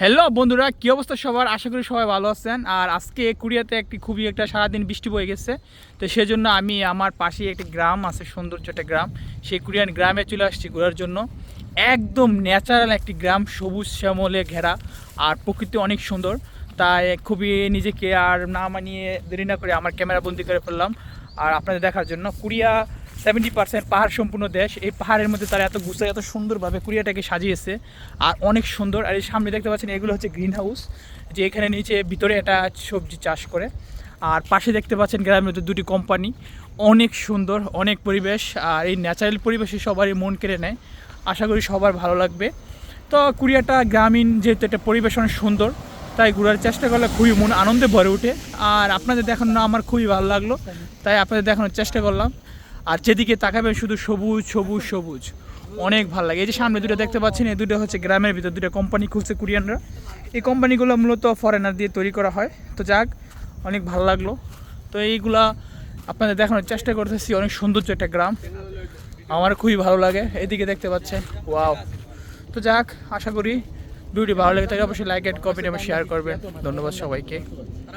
Hello বন্ধুরা, কি অবস্থা সবার? আশা করি সবাই ভালো আছেন। আর আজকে কুড়িয়াতে একটি খুবই একটা সারাদিন বৃষ্টি বয়ে গেছে। তো সেজন্য আমি আমার পাশেই একটি গ্রাম আছে, সৌন্দর্য একটা গ্রাম। সেই কুড়িয়ান গ্রামে চলে আসছি ঘোরার জন্য। একদম ন্যাচারাল একটি গ্রাম, সবুজ শ্যামলে ঘেরা আর প্রকৃতি অনেক সুন্দর। তাই খুবই নিজেকে আর না মানিয়ে দেরি না করে আমার ক্যামেরা বন্দি করে ফেললাম। আর আপনাদের দেখার জন্য কুড়িয়া সেভেন্টি পার্সেন্ট পাহাড় সম্পূর্ণ দেশ। এই পাহাড়ের মধ্যে তারা এত গুছায়, এত সুন্দরভাবে কুড়িয়াটাকে সাজিয়েছে আর অনেক সুন্দর। আর এই সামনে দেখতে পাচ্ছেন, এগুলো হচ্ছে গ্রিন হাউস যে এখানে নিচে ভিতরে এটা সবজি চাষ করে। আর পাশে দেখতে পাচ্ছেন গ্রামের মধ্যে দুটি কোম্পানি অনেক সুন্দর, অনেক পরিবেশ। আর এই ন্যাচারাল পরিবেশে সবারই মন কেড়ে নেয়। আশা করি সবার ভালো লাগবে। তো কুড়িয়াটা গ্রামীণ যেহেতু একটা পরিবেশ অনেক সুন্দর, তাই ঘোরার চেষ্টা করলে খুবই মন আনন্দে ভরে ওঠে। আর আপনাদের দেখানো আমার খুবই ভালো লাগল, তাই আপনাদের দেখানোর চেষ্টা করলাম। আর যেদিকে তাকাবেন শুধু সবুজ সবুজ সবুজ। অনেক ভালো লাগে। এই যে সামনে দুটো দেখতে পাচ্ছেন, এই দুটো হচ্ছে গ্রামের ভিতর, দুটো কোম্পানি খুলছে কোরিয়ানরা। এই কোম্পানিগুলো মূলত ফরেনার দিয়ে তৈরি করা হয়। তো যাক, অনেক ভালো লাগল। তো এইগুলা আপনাদের দেখানোর চেষ্টা করতেছি, অনেক সৌন্দর্য একটা গ্রাম। আমার খুবই ভালো লাগে। এদিকে দেখতে পাচ্ছেন ওয়াও তো যাক, আশা করি ভিডিওটি ভালো লাগে থাকে, অবশ্যই লাইক অ্যান্ড কমেন্ট এবং শেয়ার করবেন। ধন্যবাদ সবাইকে।